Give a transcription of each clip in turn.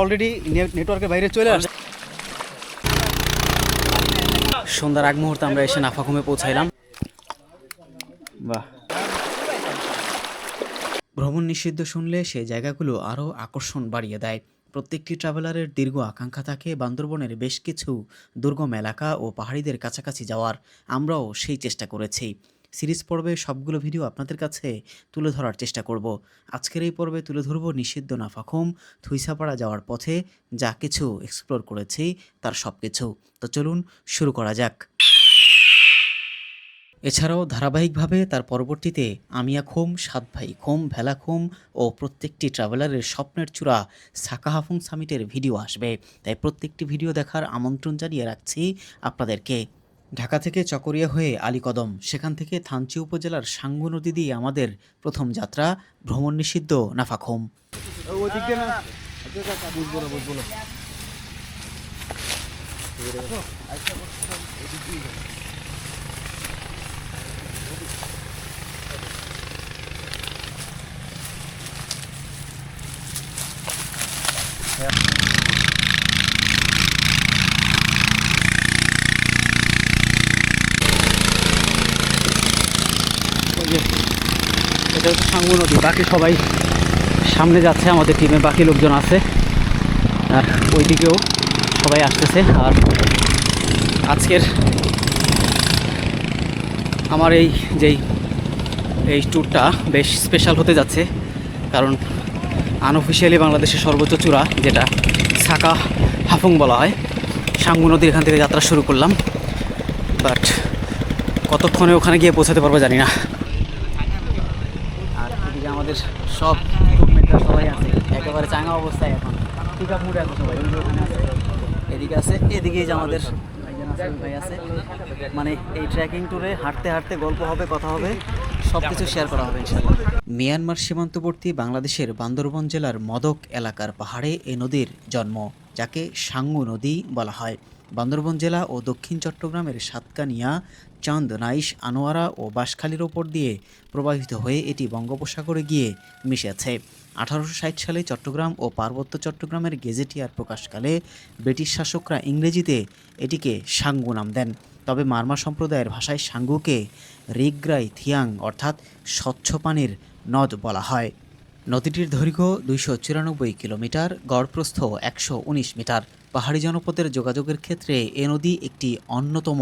Already নেটওয়ার্কের বাইরে চলে আসে সন্ধ্যার আগ মুহূর্তে আমরা এসে নাফাকুমে পৌঁছাইলাম। বাহ। ভ্রমণ নিষিদ্ধ শুনলে সেই জায়গাগুলো আরও আকর্ষণ বাড়িয়ে দেয়। প্রত্যেকটি ট্রাভেলারের দীর্ঘ আকাঙ্ক্ষা থাকে বান্দরবনের বেশ কিছু দুর্গম এলাকা ও পাহাড়িদের কাছাকাছি যাওয়ার। আমরাও সেই চেষ্টা করেছি। সিরিজ পর্বে সবগুলো ভিডিও আপনাদের কাছে তুলে ধরার চেষ্টা করব। আজকের এই পর্বে তুলে ধরব নিষিদ্ধ নাফাখুম, থুইসাপাড়া যাওয়ার পথে যা কিছু এক্সপ্লোর করেছি তার সব কিছু তো চলুন শুরু করা যাক। এছাড়াও ধারাবাহিকভাবে তার পরবর্তীতে আমিয়া খোম সাত ভাই খোম ভেলা খোম ও প্রত্যেকটি ট্রাভেলারের স্বপ্নের চূড়া সাকাহাফুং সামিটের ভিডিও আসবে। তাই প্রত্যেকটি ভিডিও দেখার আমন্ত্রণ জানিয়ে রাখছি আপনাদেরকে। ঢাকা থেকে চকরিয়া হয়ে আলীকদম, সেখান থেকে থানচি উপজেলার সাঙ্গু নদী দিয়ে আমাদের প্রথম যাত্রা, ভ্রমণ নিষিদ্ধ নাফাখোম ওই যে এটা নদী। বাকি সবাই সামনে যাচ্ছে, আমাদের টিমে বাকি লোকজন আছে। আর ওইদিকেও সবাই আসতেছে। আর আজকের আমার এই যেই, এই ট্যুরটা বেশ স্পেশাল হতে যাচ্ছে। কারণ আনঅফিসিয়ালি বাংলাদেশের সর্বোচ্চ চূড়া, যেটা সাকা হাফুং বলা হয়, সাঙ্গু নদীর এখান থেকে যাত্রা শুরু করলাম। বাট কতক্ষণে ওখানে গিয়ে পৌঁছাতে পারব জানি না আর এদিকে আমাদের সব টিমমেটরা সবাই আছে। একেবারে চাঙা অবস্থায় এখন। পিক আপ আছে সবাই এদিকে আছে এদিকে যে আমাদের আছে, মানে এই ট্রেকিং ট্যুরে হাঁটতে হাঁটতে গল্প হবে কথা হবে সব কিছু শেয়ার করা হবে মিয়ানমার সীমান্তবর্তী বাংলাদেশের বান্দরবন জেলার মদক এলাকার পাহাড়ে এই নদীর জন্ম যাকে সাঙ্গু নদী বলা হয়। বান্দরবন জেলা ও দক্ষিণ চট্টগ্রামের সাতকানিয়া চাঁদ নাইশ আনোয়ারা ও বাঁশখালীর ওপর দিয়ে প্রবাহিত হয়ে এটি বঙ্গোপসাগরে গিয়ে মিশেছে। আঠারোশো ষাট সালে চট্টগ্রাম ও পার্বত্য চট্টগ্রামের গেজেটিয়ার প্রকাশকালে ব্রিটিশ শাসকরা ইংরেজিতে এটিকে সাঙ্গু নাম দেন। তবে মারমা সম্প্রদায়ের ভাষায় সাঙ্গুকে রিগ্রাই থিয়াং অর্থাৎ স্বচ্ছ পানির নদ বলা হয়। নদীটির দৈর্ঘ্য দুইশো চুরানব্বই কিলোমিটার, গড়প্রস্থ একশো উনিশ মিটার। পাহাড়ি জনপদের যোগাযোগের ক্ষেত্রে এ নদী একটি অন্যতম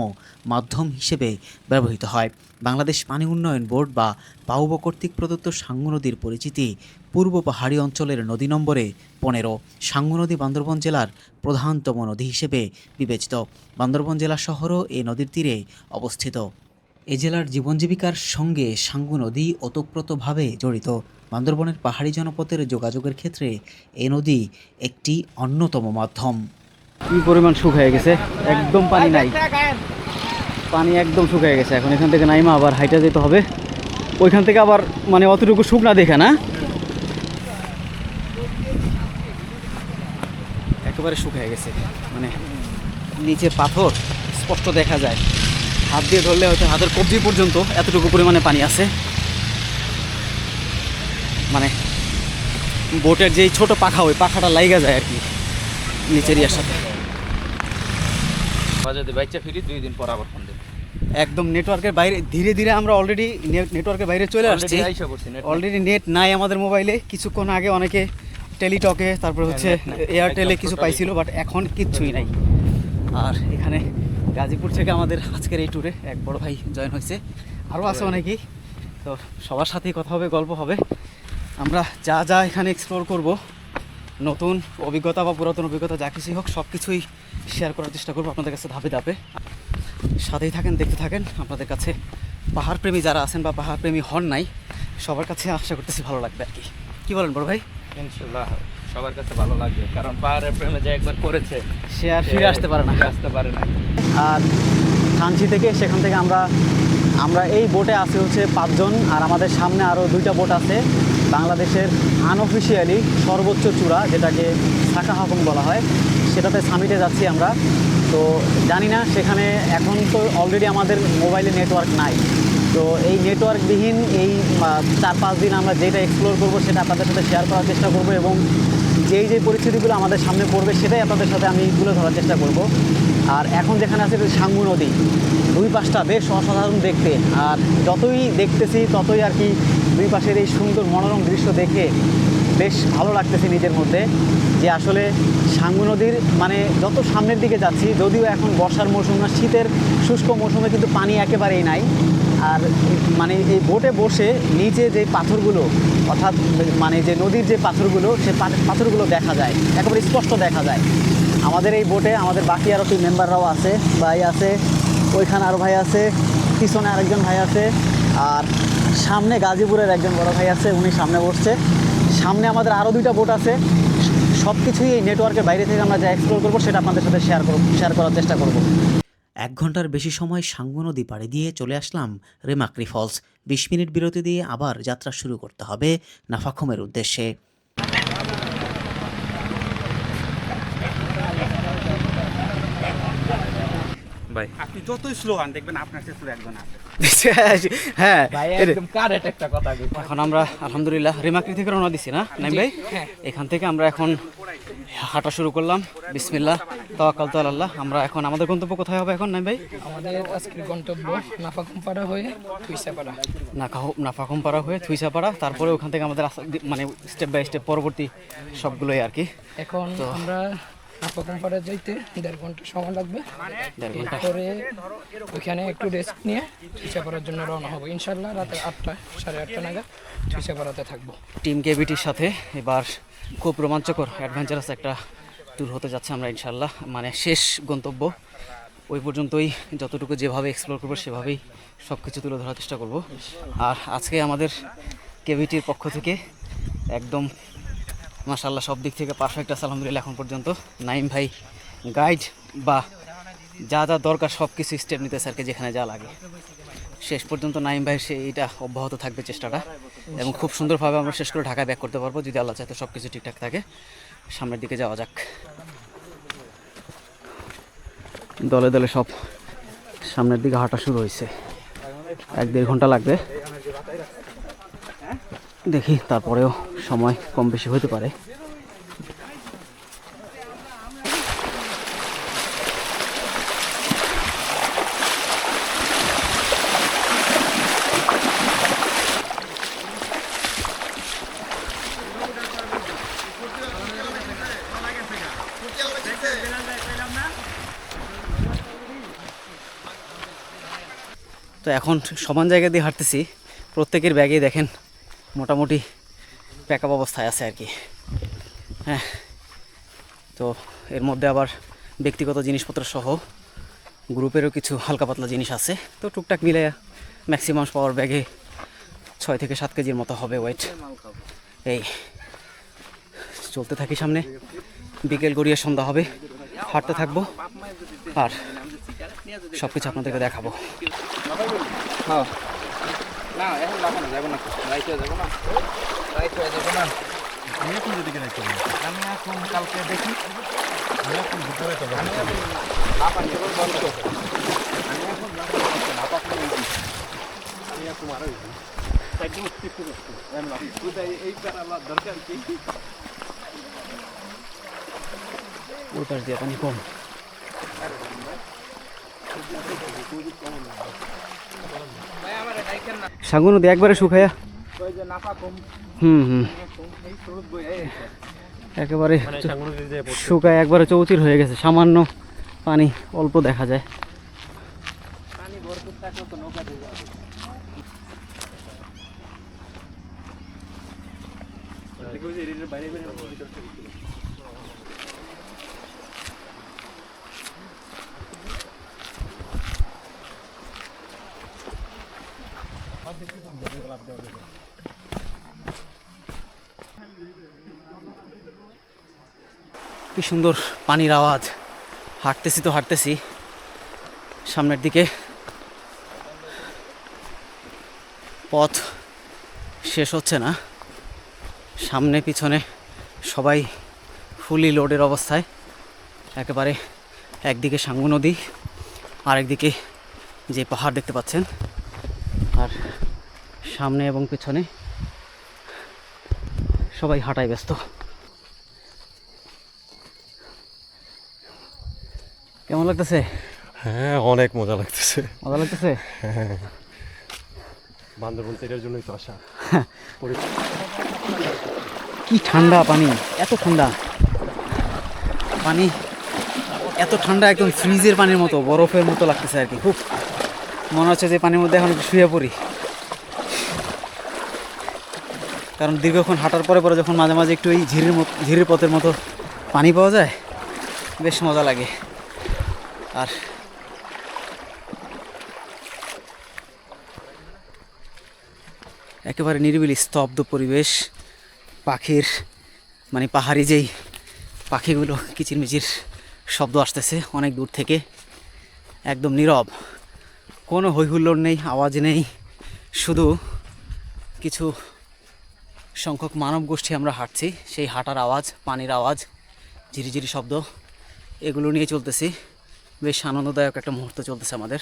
মাধ্যম হিসেবে ব্যবহৃত হয়। বাংলাদেশ পানি উন্নয়ন বোর্ড বা পাউব কর্তৃক প্রদত্ত সাঙ্গু নদীর পরিচিতি পূর্ব পাহাড়ি অঞ্চলের নদী নম্বরে পনেরো। সাঙ্গু নদী বান্দরবন জেলার প্রধানতম নদী হিসেবে বিবেচিত। বান্দরবন জেলা শহরও এ নদীর তীরে অবস্থিত। এ জেলার জীবন জীবিকার সঙ্গে সাঙ্গু নদী ওতপ্রোতভাবে জড়িত। বান্দরবনের পাহাড়ি জনপদের যোগাযোগের ক্ষেত্রে এ নদী একটি অন্যতম মাধ্যম। কি পরিমাণ শুকিয়ে গেছে? একদম পানি নাই। পানি একদম শুকিয়ে গেছে। এখন এখান থেকে নাইমা আবার হাইটা যেতে হবে। ওইখান থেকে আবার মানে অতটুকু শুকনা দেখে না? একেবারে শুকিয়ে গেছে। মানে নিচে পাথর স্পষ্ট দেখা যায়। হাত দিয়ে ধরলে হয়তো হাতের কবজি পর্যন্ত এতটুকু পরিমাণে পানি আছে। মানে বোটের যেই ছোট পাখা ওই পাখাটা লাইগা যায় আর কি নিচের ইয়ার সাথে। যদি বাচ্চা ফিরি দুই দিন পর আবার ফোন দেব। একদম নেটওয়ার্কের বাইরে ধীরে ধীরে আমরা অলরেডি নেটওয়ার্কের বাইরে চলে আসছি। অলরেডি নেট নাই। আমাদের মোবাইলে কিছুক্ষণ আগে অনেকে টেলিটকে তারপর হচ্ছে এয়ারটেলে কিছু পাইছিল বাট এখন কিচ্ছুই নাই। আর এখানে গাজীপুর থেকে আমাদের আজকের এই ট্যুরে এক বড় ভাই জয়েন হয়েছে। আরও আছে অনেকেই। তো সবার সাথেই কথা হবে গল্প হবে। আমরা যা যা এখানে এক্সপ্লোর করব নতুন অভিজ্ঞতা বা পুরাতন অভিজ্ঞতা যা কিছুই হোক সব কিছুই শেয়ার করার চেষ্টা করব আপনাদের কাছে ধাপে ধাপে। সাথেই থাকেন দেখতে থাকেন। আপনাদের কাছে পাহাড়প্রেমী যারা আছেন বা পাহাড়প্রেমী হন নাই সবার কাছে আশা করতেছি ভালো লাগবে আর কি। কী বলেন বড় ভাই? ইনশাল্লাহ সবার কাছে ভালো লাগবে কারণ পাহাড়ের প্রেমে যে একবার করেছে সে আর ফিরে আসতে পারে না। আসতে পারে না। আর থানচি থেকে সেখান থেকে আমরা আমরা এই বোটে আছি হচ্ছে পাঁচজন আর আমাদের সামনে আরও দুইটা বোট আছে। বাংলাদেশের আনঅফিসিয়ালি সর্বোচ্চ চূড়া যেটাকে শাখা হাফং বলা হয়। সেটাতে সামিটে যাচ্ছি আমরা। তো জানি না, সেখানে এখন তো অলরেডি আমাদের মোবাইলে নেটওয়ার্ক নাই। তো এই নেটওয়ার্কবিহীন এই চার পাঁচ দিন আমরা যেটা এক্সপ্লোর করব, সেটা আপনাদের সাথে শেয়ার করার চেষ্টা করব এবং যেই যেই পরিস্থিতিগুলো আমাদের সামনে পড়বে, সেটাই আপনাদের সাথে আমি তুলে ধরার চেষ্টা করব। আর এখন যেখানে আছে সাঙ্গু নদী, দুই পাশটা বেশ অসাধারণ দেখতে। আর যতই দেখতেছি, ততই আর কি দুই পাশের এই সুন্দর মনোরম দৃশ্য দেখে বেশ ভালো লাগতেছে নিজের মধ্যে যে আসলে সাঙ্গু নদীর মানে যত সামনের দিকে যাচ্ছি, যদিও এখন বর্ষার মৌসুম না, শীতের শুষ্ক মৌসুমে কিন্তু পানি একেবারেই নাই। আর মানে এই বোটে বসে নিচে যে পাথরগুলো, অর্থাৎ মানে যে নদীর যে পাথরগুলো, সে পাথরগুলো দেখা যায়, একেবারে স্পষ্ট দেখা যায়। আমাদের এই বোটে আমাদের বাকি আরও কি মেম্বাররাও আছে, ভাই আছে, ওইখানে আরও ভাই আছে, পিছনে আরেকজন ভাই আছে, আর সামনে গাজীপুরের একজন বড় ভাই আছে, উনি সামনে বসছে। সামনে আমাদের আরও দুইটা বোট আছে। সব কিছুই এই নেটওয়ার্কের বাইরে থেকে আমরা যা এক্সপ্লোর করব, সেটা আপনাদের সাথে শেয়ার করব শেয়ার করার চেষ্টা করব। এক ঘণ্টার বেশি সময় সাঙ্গু নদী পাড়ে দিয়ে চলে আসলাম রেমাক্রি ফলস। বিশ মিনিট বিরতি দিয়ে আবার যাত্রা শুরু করতে হবে নাফাখমের উদ্দেশ্যে। ভাই। আপনি যতই স্লো হন দেখবেন আপনার চেয়ে স্লো একজন আছে। হ্যাঁ ভাই একদম কারেক্ট একটা কথা এখন আমরা আলহামদুলিল্লাহ রেমাকরি থেকে রওনা দিছি না নাইম ভাই? এখান থেকে আমরা এখন হাঁটা শুরু করলাম। বিসমিল্লাহ তাওয়াক্কাল তো আল্লাহ আমরা এখন আমাদের গন্তব্য কোথায় হবে এখন নাইম ভাই? আমাদের আজকের গন্তব্য নাফাকুমপাড়া হয়ে থুইসাপাড়া। নাকাহ নাফাকুমপাড়া হয়ে থুইসাপাড়া। তারপরে ওখান থেকে আমাদের মানে স্টেপ বাই স্টেপ পরবর্তী সবগুলোই আর কি। এখন আমরা নাফাকুমপাড়া যাইতে দেড় ঘণ্টা সময় লাগবে। ঘণ্টা। এরপরে ওইখানে একটু রেস্ট নিয়ে থুইসাপাড়ার জন্য রওনা হব। ইনশাল্লাহ রাতে আটটা সাড়ে আটটা নাগাদ থুইসাপাড়াতে থাকব। টিম কেভিটির সাথে এবার খুব রোমাঞ্চকর অ্যাডভেঞ্চারাস একটা ট্যুর হতে যাচ্ছে আমরা ইনশাল্লাহ মানে শেষ গন্তব্য। ওই পর্যন্তই যতটুকু যেভাবে এক্সপ্লোর করব সেভাবেই সব কিছু তুলে ধরার চেষ্টা করব। আর আজকে আমাদের কেভিটির পক্ষ থেকে একদম মাশাল্লাহ সব দিক থেকে পারফেক্ট আছে, আলহামদুলিল্লাহ, এখন পর্যন্ত। নাইম ভাই গাইড বা যা যা দরকার সব কিছু স্টেপ নিতে স্যারকে যেখানে যা লাগে। শেষ পর্যন্ত নাইম ভাই, সে এইটা অব্যাহত থাকবে চেষ্টাটা এবং খুব সুন্দরভাবে আমরা শেষ করে ঢাকায় ব্যাক করতে পারব, যদি আল্লাহ চাইতে সব কিছু ঠিকঠাক থাকে। সামনের দিকে যাওয়া যাক। দলে দলে সব সামনের দিকে হাঁটা শুরু হয়েছে। এক দেড় ঘণ্টা লাগবে। দেখি, তারপরেও সময় কম বেশি হতে পারে। তো এখন সমান জায়গা দিয়ে হাঁটতেছি। প্রত্যেকের ব্যাগেই দেখেন মোটামুটি প্যাকআপ অবস্থায় আছে আর কি। হ্যাঁ তো এর মধ্যে আবার ব্যক্তিগত জিনিসপত্র সহ গ্রুপেরও কিছু হালকা পাতলা জিনিস আছে। তো টুকটাক মিলে ম্যাক্সিমাম পাওয়ার ব্যাগে ছয় থেকে সাত কেজির মতো হবে ওয়েট এই, চলতে থাকি সামনে। বিকেল গড়িয়ে সন্ধ্যা হবে। হাঁটতে থাকব। আর সব কিছু আপনাদেরকে দেখাবো। হ্যাঁ। না এখন লাগানো যাব না রাইট হয়ে যাব না। রাইট হয়ে যাব না। আমি এখন যদি রাইট আমি এখন কালকে দেখি। আমি এখন ভিতরে তো আমি এখন লাফা বন্ধ আমি এখন দিই। আমি এখন এই দরকার কি ওই দিয়ে পানি কম সাগু নদী একবারে শুকায়া। হুম। একেবারে শুকায়, একবারে চৌচির হয়ে গেছে। সামান্য পানি, অল্প দেখা যায়। পানি ভরপুর থাকলে তো নৌকা দিয়ে যাবে। কি সুন্দর পানির আওয়াজ। হাঁটতেছি তো হাঁটতেছি। সামনের দিকে পথ শেষ হচ্ছে না। সামনে পিছনে সবাই ফুলি লোডের অবস্থায়। একেবারে একদিকে সাঙ্গু নদী, আরেকদিকে যে পাহাড় দেখতে পাচ্ছেন। আর সামনে এবং পেছনে। সবাই হাঁটায় ব্যস্ত। কেমন লাগতেছে? হ্যাঁ অনেক মজা লাগতেছে। মজা লাগতেছে? হ্যাঁ। বান্দরবন জন্যই তো আসা। কি ঠান্ডা পানি এত ঠান্ডা। পানি এত ঠান্ডা একদম ফ্রিজের পানির মতো বরফের মতো লাগতেছে আর কি। খুব মনে হচ্ছে যে পানির মধ্যে এখন শুয়ে পড়ি। কারণ দীর্ঘক্ষণ হাঁটার পরে পরে যখন মাঝে মাঝে একটু এই ঝিরির মতো ঝিরির পথের মতো পানি পাওয়া যায়, বেশ মজা লাগে। আর একেবারে নিরিবিলি, স্তব্ধ পরিবেশ, পাখির মানে পাহাড়ি যেই পাখিগুলো, কিচিরমিচির শব্দ আসতেছে অনেক দূর থেকে, একদম নীরব। কোনো হৈহুল্লোড় নেই, আওয়াজ নেই, শুধু কিছু সংখ্যক মানব গোষ্ঠী আমরা হাঁটছি। সেই হাঁটার আওয়াজ, পানির আওয়াজ, ঝিরিঝিরি শব্দ, এগুলো নিয়ে চলতেছি। বেশ আনন্দদায়ক একটা মুহূর্ত চলতেছে আমাদের।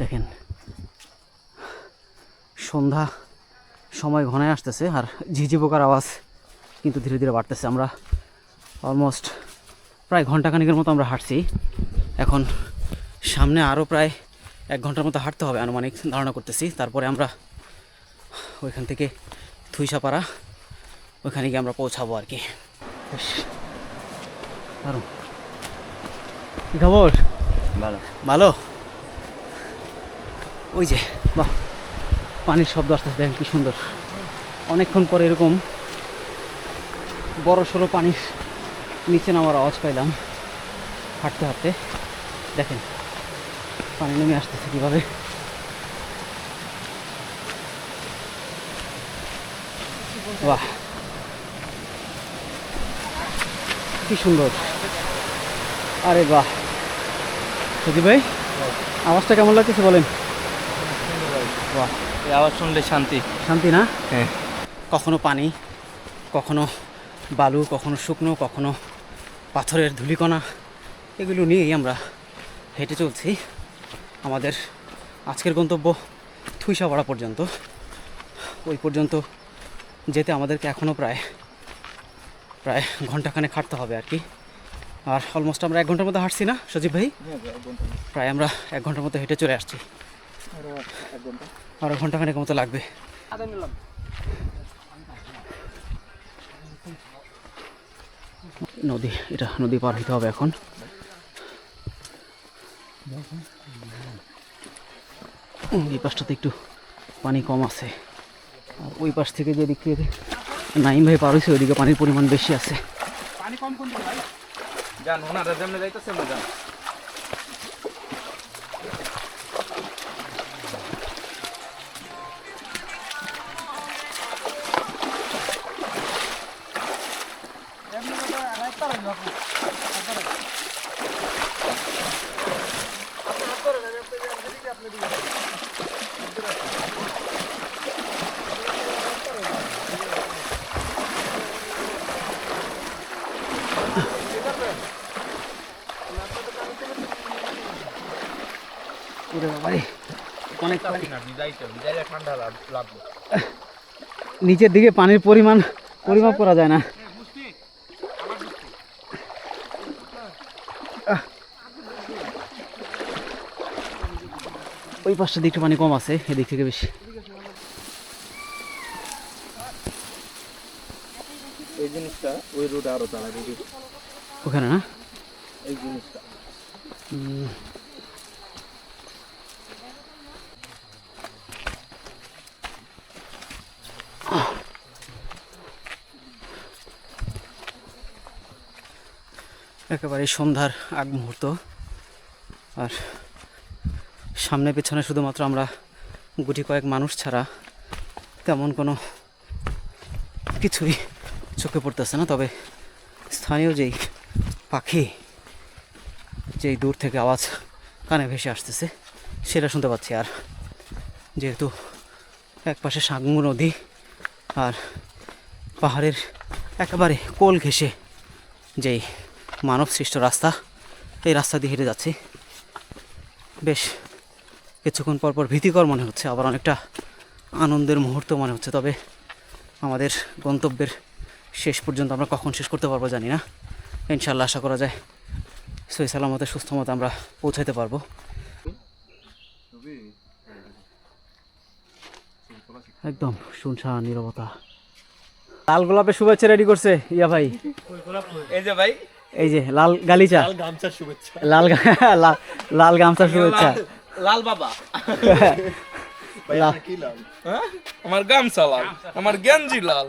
দেখেন, সন্ধ্যা সময় ঘনায় আসতেছে আর ঝিঝি পোকার আওয়াজ কিন্তু ধীরে ধীরে বাড়তেছে। আমরা অলমোস্ট প্রায় ঘন্টাখানিকের মতো আমরা হাঁটছি। এখন সামনে আরও প্রায় এক ঘণ্টার মতো হাঁটতে হবে আনুমানিক ধারণা করতেছি। তারপরে আমরা ওইখান থেকে থুইসাপাড়া ওইখানে গিয়ে আমরা পৌঁছাবো আর কি। বেশ দারুণ। কী খবর? ভালো। ভালো? ওই যে বাহ পানির শব্দ আসতেছে দেখেন কি সুন্দর। অনেকক্ষণ পরে এরকম বড় সড়ো পানির নিচে নামার আওয়াজ পাইলাম হাঁটতে হাঁটতে। দেখেন পানি নেমে আসতেছে কীভাবে? বাহ। কি সুন্দর। আরে বাহ। সুদীপ ভাই আওয়াজটা কেমন লাগতেছে বলেন? বাহ। এই আওয়াজ শুনলে শান্তি। শান্তি না? হ্যাঁ। কখনো পানি কখনো বালু কখনো শুকনো কখনো পাথরের ধুলিকণা এগুলো নিয়েই আমরা হেঁটে চলছি। আমাদের আজকের গন্তব্য থুইসাপাড়া পর্যন্ত। ওই পর্যন্ত যেতে আমাদেরকে এখনও প্রায় প্রায় ঘন্টাখানে খাটতে হবে আর কি। আর অলমোস্ট আমরা এক ঘণ্টার মতো হাঁটছি না সজীব ভাই? প্রায় আমরা এক ঘণ্টার মতো হেঁটে চলে আসছি। আরও ঘন্টাখানেক মতো লাগবে। নদী এটা নদী পার হইতে হবে এখন। এই পাশটাতে একটু পানি কম আছে। আর ওই পাশ থেকে যে দিক থেকে নাইম ভাই পার হয়েছে ওইদিকে পানির পরিমাণ বেশি আছে। যান ওনারা যেমনি যাইতেছে আমরা যান। ওরে বাবারে অনেক নিচের দিকে পানির পরিমাণ পরিমাপ করা যায় না। ওই পাশটা দিকটা পানি কম আছে এদিক থেকে বেশি। এই জিনিসটা ওই রোডে আরও দিবি ওখানে না? এই জিনিসটা। একেবারে সন্ধ্যার আগ মুহূর্ত আর সামনে পেছনে শুধুমাত্র আমরা গুটি কয়েক মানুষ ছাড়া তেমন কোনো কিছুই চোখে পড়তেছে না। তবে স্থানীয় যেই পাখি, যেই দূর থেকে আওয়াজ কানে ভেসে আসতেছে, সেটা শুনতে পাচ্ছি। আর যেহেতু এক পাশে সাঙ্গু নদী আর পাহাড়ের একেবারে কোল ঘেঁষে যেই মানব সৃষ্ট রাস্তা, এই রাস্তা দিয়ে হেঁটে যাচ্ছি। বেশ কিছুক্ষণ পর পর ভীতিকর মনে হচ্ছে আবার অনেকটা আনন্দের মুহূর্ত মনে হচ্ছে। তবে আমাদের গন্তব্যের শেষ পর্যন্ত আমরা কখন শেষ করতে পারব জানি না। ইনশাল্লাহ আশা করা যায় সই সালামতে সুস্থ মতো আমরা পৌঁছাইতে পারব। একদম শুনশান নীরবতা। লাল গোলাপের শুভেচ্ছা রেডি করছে ইয়া ভাই। এই যে ভাই। এই যে লাল গালিচা। গামছার শুভেচ্ছা। লাল লাল- লাল গামছার শুভেচ্ছা। লাল বাবা। হ্যাঁ? আমার গামছা লাল আমার গেঞ্জি লাল।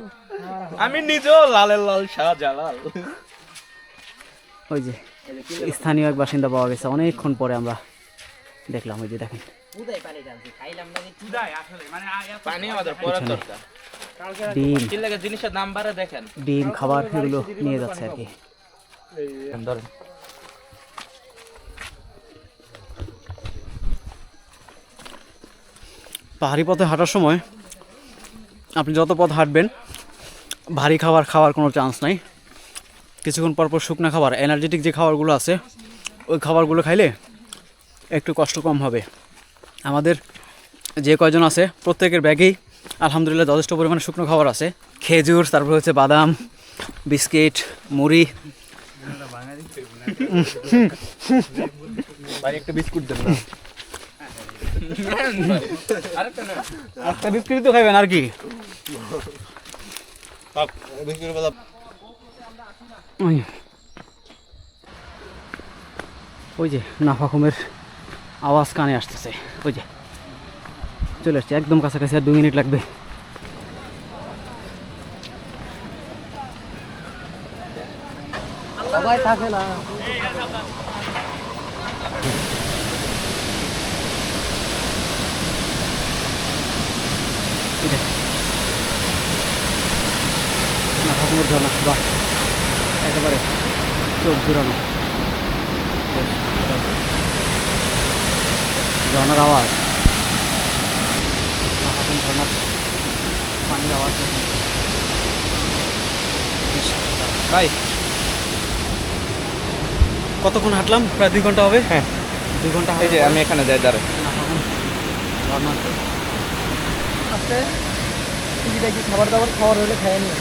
আমি নিজেও লালের লাল শাহজালাল ওই যে স্থানীয় এক বাসিন্দা পাওয়া গেছে। অনেকক্ষণ পরে আমরা দেখলাম ওই যে দেখেন। দেখেন। ডিম খাবার এগুলো নিয়ে যাচ্ছে আর কি। ধরেন পাহাড়ি পথে হাঁটার সময় আপনি যত পথ হাঁটবেন, ভারী খাবার খাওয়ার কোনো চান্স নাই। কিছুক্ষণ পর পর শুকনা খাবার এনার্জেটিক যে খাবারগুলো আছে, ওই খাবারগুলো খাইলে একটু কষ্ট কম হবে। আমাদের যে কয়জন আছে, প্রত্যেকের ব্যাগেই আলহামদুলিল্লাহ যথেষ্ট পরিমাণে শুকনো খাবার আছে। খেজুর, তারপর হচ্ছে বাদাম, বিস্কিট, মুড়ি। একটা বিস্কুট দেন না আরেকটা না। একটা বিস্কিট তো খাইবেন আর কি? ওই ওই যে নাফাকুমের আওয়াজ কানে আসতেছে ওই যে। চলে আসছে একদম কাছাকাছি আর দু মিনিট লাগবে। সবাই থাকে না। নাফাকুমের ঝর্ণা বাহ। একেবারে চোখ ঘুরানো। ঝর্ণার আওয়াজ। মাহাতুম ঝর্ণার পানির আওয়াজ ভাই কতক্ষণ হাঁটলাম? প্রায় দুই ঘণ্টা হবে? হ্যাঁ। দুই ঘণ্টা এই যে আমি এখানে যাই দাঁড়াই ঝর্ণা টিকিটা কি খাবার দাবার খাওয়ার হলে খাইয়ে নিয়ে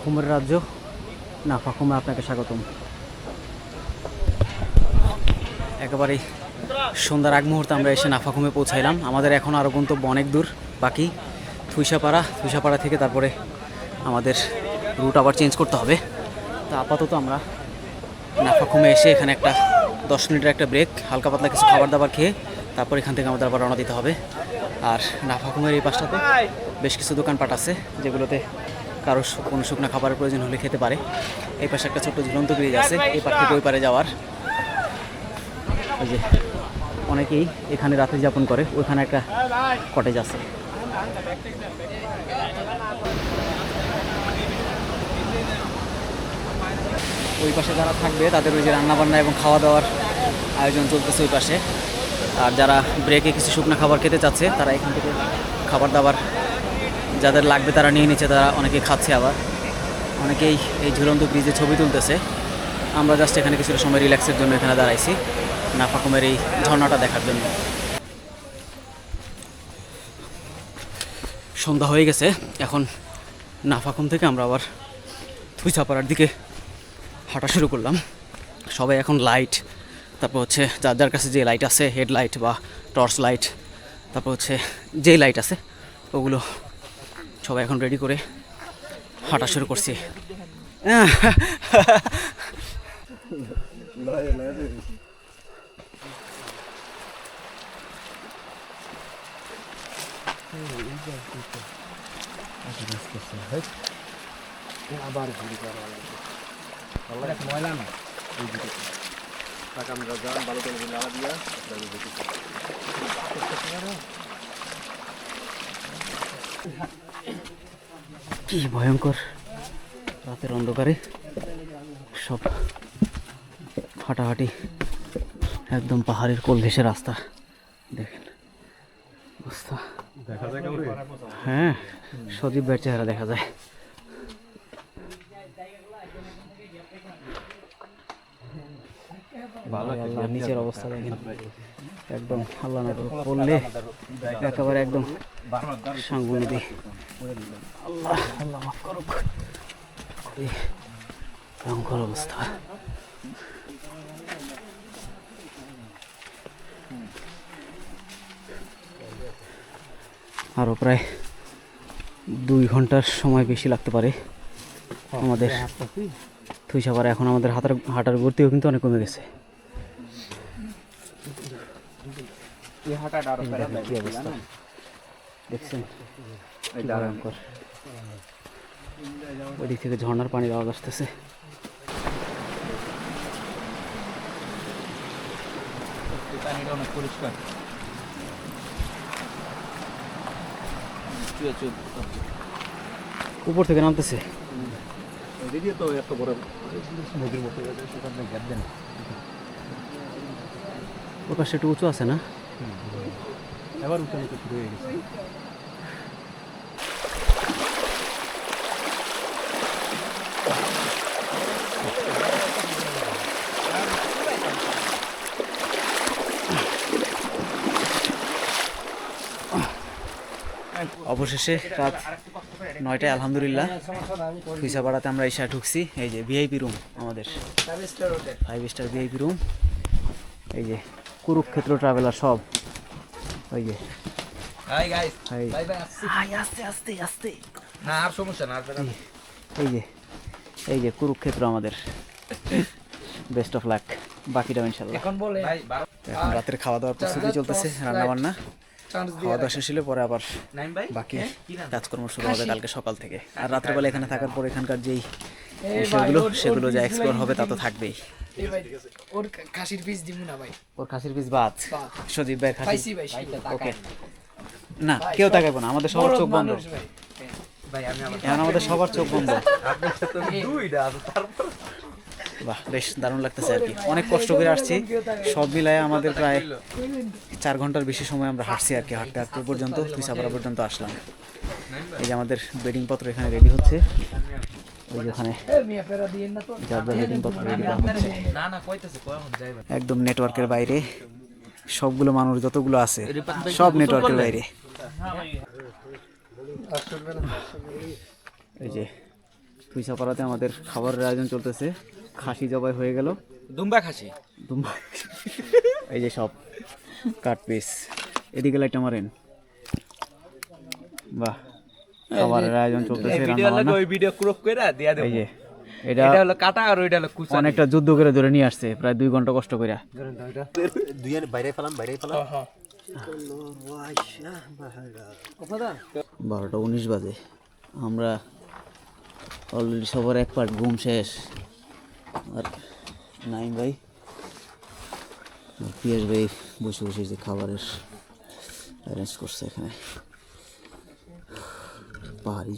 খুমের রাজ্য নাফাকুমে আপনাকে স্বাগতম। একেবারেই সন্ধ্যার আগ মুহূর্তে আমরা এসে নাফাকুমে পৌঁছাইলাম। আমাদের এখন আরও গন্তব্য অনেক দূর, বাকি থুইসাপাড়া থুইসাপাড়া থেকে তারপরে আমাদের রুট আবার চেঞ্জ করতে হবে। তা আপাতত আমরা নাফাকুমে এসে এখানে একটা দশ মিনিটের একটা ব্রেক হালকা পাতলা কিছু খাবার দাবার খেয়ে তারপর এখান থেকে আমাদের আবার রওনা দিতে হবে। আর নাফাকুমের এই পাশটাতে বেশ কিছু দোকানপাট আছে, যেগুলোতে কারও কোনো শুকনো খাবারের প্রয়োজন হলে খেতে পারে। এই পাশে একটা ছোট্ট ঝুলন্ত ব্রিজ আছে, এই পার থেকে ওই পারে যাওয়ার। ওই যে অনেকেই এখানে রাত্রি যাপন করে, ওইখানে একটা কটেজ আছে। ওই পাশে যারা থাকবে তাদের ওই যে রান্নাবান্না এবং খাওয়া দাওয়ার আয়োজন চলতেছে ওই পাশে। আর যারা ব্রেকে কিছু শুকনো খাবার খেতে চাচ্ছে, তারা এখান থেকে খাবার দাবার যাদের লাগবে তারা নিয়ে নিচ্ছে, তারা অনেকে খাচ্ছে আবার। অনেকেই এই ঝুলন্ত ব্রিজে ছবি তুলতেছে। আমরা জাস্ট এখানে কিছুটা সময় রিল্যাক্সের জন্য এখানে দাঁড়াইছি, নাফাকুমের এই ঝর্ণাটা দেখার জন্য। সন্ধ্যা হয়ে গেছে, এখন নাফাকুম থেকে আমরা আবার থুইচাপাড়ার দিকে হাঁটা শুরু করলাম। সবাই এখন লাইট তারপর হচ্ছে যার যার কাছে যে লাইট আছে হেডলাইট বা টর্চ লাইট তারপর হচ্ছে যে লাইট আছে, ওগুলো সবাই এখন রেডি করে হাঁটা শুরু করছি। কি ভয়ঙ্কর। রাতের অন্ধকারে সব হাঁটাহাঁটি একদম পাহাড়ের কোল ঘেসে রাস্তা। দেখেন। অবস্থা। দেখা যায় হ্যাঁ সজীব ভাইয়ের চেহারা দেখা যায়। আল্লাহ নিচের অবস্থা দেখেন। একদম আল্লাহ না পড়লে একেবারে একদম সাঙ্গু নদী আল্লাহ আল্লাহ মাফ করুক। খুবই ভয়ঙ্কর অবস্থা। আরও প্রায় দুই ঘণ্টার সময় বেশি লাগতে পারে আমাদের। থুইসাপাড়া এখন আমাদের হাতার হাঁটার গতিও কিন্তু অনেক কমে গেছে এই হাঁটাটা আরও এই দেখেন কি অবস্থা। দেখছেন? ভয়ঙ্কর। ওই দিক থেকে ঝর্ণার পানির আওয়াজ আসতেছে। পানিটা অনেক পরিষ্কার। উপর থেকে নামতেছে। এদিকে তো এত বড় নদীর মতো সেখানে গ্যাপ দেন। ওর পাশে একটু উঁচু আছে না? এবার উঠে নিতে শুরু হয়ে গেছে অবশেষে রাত নয়টায় আলহামদুলিল্লাহ। খুইসাপাড়াতে আমরা এসে ঢুকছি। এই যে ভিআইপি রুম আমাদের। ফাইভ স্টার ভিআইপি রুম এই যে কুরুক্ষেত্র ট্রাভেলার সব। ওই যে। হাই গাইস এই বাই বাই আসছি। আই, আস্তে আস্তে আস্তে। না আর সমস্যা না আর এই যে এই যে কুরুক্ষেত্র আমাদের। বেস্ট অফ লাক বাকিটা ইনশাল্লাহ এখন বলে এখন রাতের খাওয়া দাওয়ার প্রস্তুতি চলতেছে রান্না বান্না খাওয়া দাওয়া শেষ হলে পরে আবার বাকি কাজকর্ম শুরু হবে কালকে সকাল থেকে। আর রাত্রেবেলা এখানে থাকার পর এখানকার যেই ওর সেগুলো যা এক্সপ্লোর হবে তা তো থাকবেই। ওর খাসির পিস দিব না ভাই। ওর খাসির পিস বাদ। সজীব ভাই খাসি ভাই ওকে। না। কেউ তাকাইবো না আমাদের সবার চোখ বন্ধ। মানুষ ভাই। ভাই আমি আমার এখন আমাদের সবার চোখ বন্ধ। বাহ বেশ দারুণ লাগতেছে আর কি। অনেক কষ্ট করে আসছি। সব মিলায় আমাদের প্রায় চার ঘণ্টার বেশি সময় আমরা হাঁটছি আর কি হাঁটতে হাঁটতে পর্যন্ত তুইসাপাড়া পর্যন্ত আসলাম। এই যে আমাদের বেডিং পত্র এখানে রেডি হচ্ছে। একদম নেটওয়ার্কের বাইরে। সবগুলো মানুষ যতগুলো আছে সব নেটওয়ার্কের বাইরে। এই যে তুইসাপাড়াতে আমাদের খাবারের আয়োজন চলতেছে। খাসি জবাই হয়ে গেল। দুম্বা খাসি। দুম্বা- এই যে সব কাট পিস এদিকে লাইটটা মারেন। বাহ। খাবারের আয়োজন চলতেছে ওই ভিডিও ক্রপ কইরা দিয়া দেব। এটা এটা হলো কাটা আর ওইটা হলো কুচা। অনেকটা যুদ্ধ করে ধরে নিয়ে আসছে প্রায় দুই ঘণ্টা কষ্ট করে। দুই বাইরে ফেলাম বাইরে ফেলাম। বারোটা উনিশ বাজে। আমরা অলরেডি সবার এক পার্ট ঘুম শেষ। আর নাইম ভাই পিয়াস ভাই বসে বসে যে খাবারের অ্যারেঞ্জ করছে এখানে। পাহাড়ি